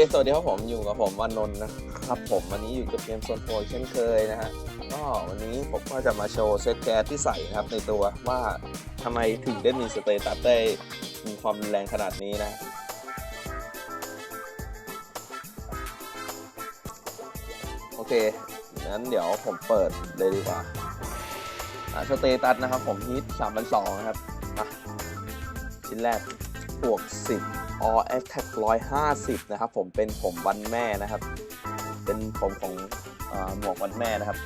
สวัสดีครับผมอยู่กับผมวันนนท์นะครับผมวันนี้อยู่กับเกมโซนโฟร์เช่นเคยนะฮะก็วันนี้ผมก็จะมาโชว์เซตแก๊สที่ใส่ครับในตัวว่าทำไมถึงได้มีสเตตัสได้มีความรุนแรงขนาดนี้นะโอเคงั้นเดี๋ยวผมเปิดเลยดีกว่าสเตตัสนะครับผมฮิต3,200นะครับอะชิ้นแรก บวก 10 all attack 150 นะครับ ผมเป็นผมวันแม่นะครับ เป็นผมของอหมวกวันแม่นะครับ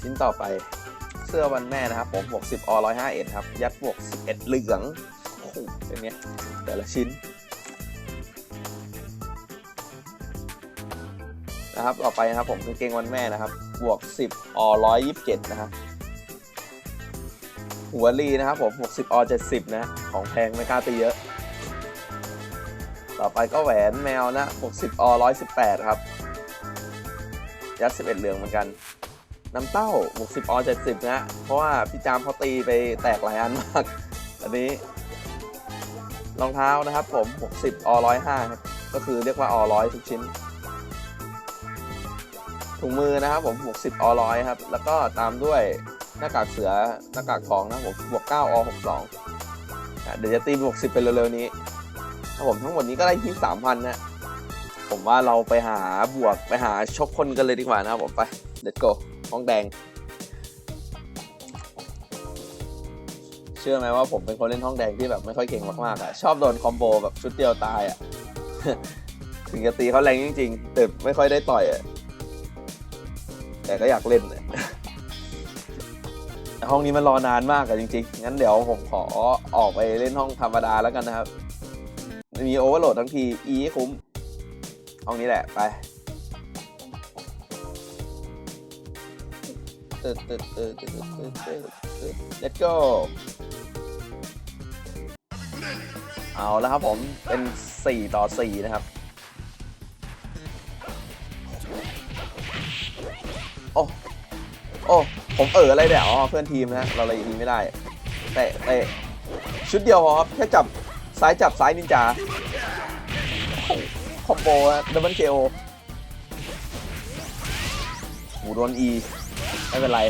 ชิ้นต่อไปเสื้อวันแม่นะครับ ผมบวก 10 all 151 ครับ ยัดบวก 11 เหลืองโอ้โหเป็นไงแต่ละชิ้นนะครับ ต่อไปนะครับผมกางเกงวันแม่นะครับ บวก 10อ127 นะครับ หัวลีนะครับผม 60อ70 นะ ของแพงไม่กล้าตีเยอะ ต่อไปก็แหวนแมวนะ 60อ118 ครับ ยัด 11 เหลืองเหมือนกัน น้ำเต้า 60อ70 นะ เพราะว่าพี่จามเขาตีไปแตกหลายอันมาก อันนี้ รองเท้านะครับผม 60อ105 ครับ ก็คือเรียกว่าอ100 ทุกชิ้นถุงมือนะครับผมบวก10อร้อยครับ แล้วก็ตามด้วย หน้ากากเสือหน้ากากทองนะผมบวก9อ62เดี๋ยวจะตีบวก10ไปเร็วๆนี้ครับผมทั้งหมดนี้ก็ได้ที่3,000นะผมว่าเราไปหาบวกไปหาชกคนกันเลยดีกว่านะครับผมไป let's go ห้องแดง เชื่อไหมว่าผมเป็นคนเล่นห้องแดงที่แบบไม่ค่อยเก่งมากๆอะชอบโดนคอมโบแบบชุดเดียวตายอะถึงจะตีเขาแรงจริงๆแต่ไม่ค่อยได้ต่อยอะแต่ก็อยากเล่นเนี่ย ห้องนี้มันรอนานมากอะจริงๆ งั้นเดี๋ยวผมขอออกไปเล่นห้องธรรมดาแล้วกันนะครับ มีโอเวอร์โหลดทั้งทีอีคุ้ม ห้องนี้แหละไปตึ๊ดตึ๊ดตึ๊ดตึ๊ดตึ๊ดตึ๊ดตึ๊ด let's go เอาแล้วครับผมเป็น 4 ต่อ 4 นะครับ โอ้ โอ้ ผมเอออะไรเนี่ยอ๋อเพื่อนทีมนะเราเลยยิงไม่ได้เตะเตะชุดเดียวพอครับแค่จับซ้ายจับซ้ายนินจาคอมโบดับเบิลเคโอหูโดนอีไม่เป็นไร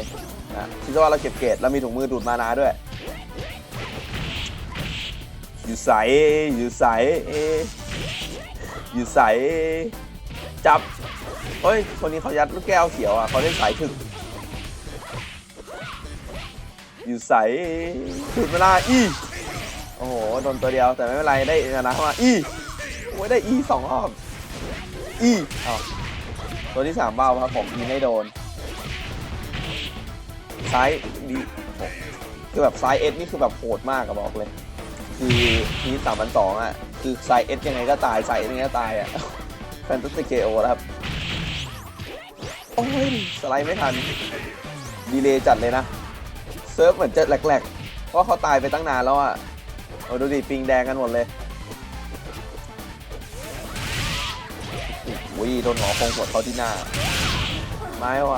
นะคิดว่าเราเก็บเกรดแล้วมีถุงมือดูดมานาด้วย อยู่ใสอยู่ใสอยู่ใสจับเฮ้ย คนนี้เขายัดลูกแก้วเขียวอะเขาเล่นสายถึก อยู่ใสถึงเวลาอีโอ้โหโดนตัวเดียวแต่ไม่เป็นไรได้ชนะเข้ามาอีโอ้ยได้อีสองรอบอีอ้าวตัวที่สามเบ้าครับผมอีไม่โดนซ้ายดีคือแบบซ้ายเอสนี่คือแบบโหดมากอะบอกเลย คือทีสามพันสองอะคือซ้ายเอสยังไงก็ตายซ้ายเอสยังไงก็ตายอะแฟนตาซีเกโอครับโอ้ยสไลด์ไม่ทันดีเลย์จัดเลยนะ ซิร์ฟเหมือนจะแหลกๆ เพราะเขาตายไปตั้งนานแล้วอะโอ้ดูดิปิงแดงกันหมดเลยโอ้ยโดนหมอคงหัวดเขาที่หน้า ไม่ไหว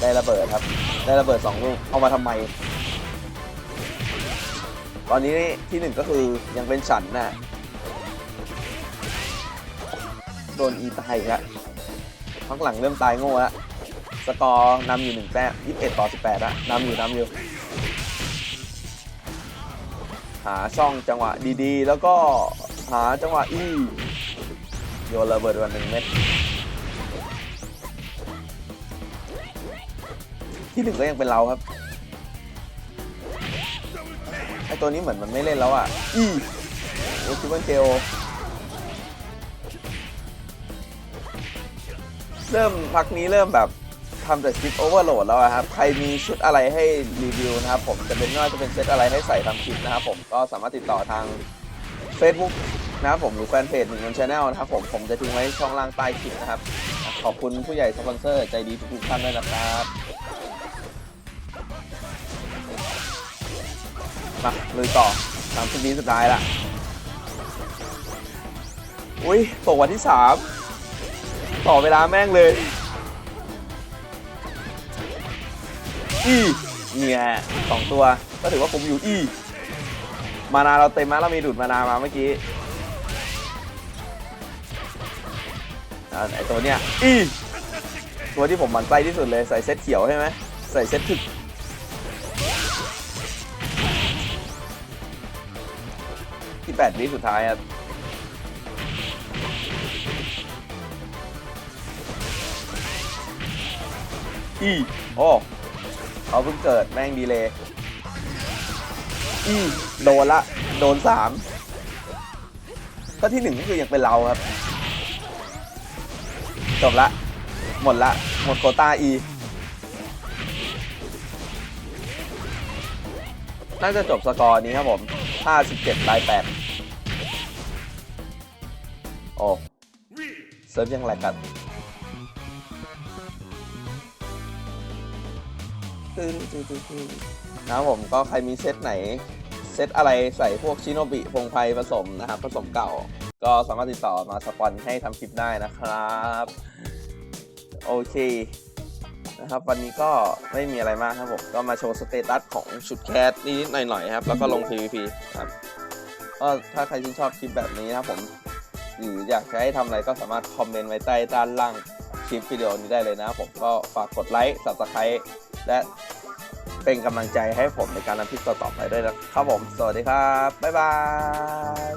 ได้ระเบิดครับ ได้ระเบิดสองลูก เอามาทำไม ตอนนี้ที่หนึ่งก็คือยังเป็นฉันน่ะ โดนอีตายแล้วข้างหลังเริ่มตายโง่แล้ว สกอร์นำอยู่หนึ่งแต้ม21ต่อ18อะนำอยู่นำอยู่ หาช่องจังหวะดีๆ แล้วก็หาจังหวะอีโยนระเบิดวันหนึ่งเม็ดที่หนึ่งก็ยังเป็นเราครับไอตัวนี้เหมือนมันไม่เล่นแล้วอะ อีโอคิว่าเจโอเริ่มพักนี้เริ่มแบบ ทำแต่คลิปโอเวอร์โหลดแล้วอะครับ ใครมีชุดอะไรให้รีวิวนะครับผม จะเป็นไม่ว่าจะเป็นเซตอะไรให้ใส่ทำคลิปนะครับผม ก็สามารถติดต่อทาง Facebook นะครับผมหรือแฟนเพจหนึ่งเงินชาแนลนะครับผม ผมจะทิ้งไว้ช่องล่างใต้คลิปนะครับ ขอบคุณผู้ใหญ่สปอนเซอร์ใจดีทุกท่านด้วยนะครับมาลุยต่อสามสิบวิสุดท้ายละอุ้ยตกวันที่สามต่อเวลาแม่งเลย อีเนี่ยสองตัวก็ถือว่าผมอยู่อีมานาเราเต็มแล้วเรามีดูดมานามาเมื่อกี้อ่าไอตัวเนี้ยอีตัวที่ผมหมันไส้ที่สุดเลยใส่เซตเขียวใช่ไหมใส่เซตถึกที่แปดวิสุดท้ายครับอีโอ้ เขาเพิ่งเกิดแม่งดีเลยอีโดนละ โดนสามก็ที่หนึ่งก็คือยังเป็นเราครับ จบละ หมดละ หมดโคต้าอีน่าจะจบสกอร์นี้ครับผม 57ลาย8โอ้ เซิร์ฟยังไรกัน แหลกกันนะครับผมก็ใครมีเซตไหน เซตอะไรใส่พวกชิโนบิพงไพผสมนะครับผสมเก่า ก็สามารถติดต่อมาสปอนให้ทำคลิปได้นะครับโอเคนะครับวันนี้ก็ไม่มีอะไรมากครับผมก็มาโชว์สเตตัสของชุดแคสนี้หน่อยๆครับ แล้วก็ลง PVP ครับก็ถ้าใครที่นชอบคลิปแบบนี้นะครับผมหรืออยากจะให้ทำอะไรก็สามารถคอมเมนต์ไว้ใต้ด้านล่างคลิปวิดีโอนี้ได้เลยนะครับผมก็ฝากกดไลค์ subscribe และเป็นกำลังใจให้ผมในการทำคลิปต่อๆไปด้วยนะครับผม สวัสดีครับ บ๊ายบาย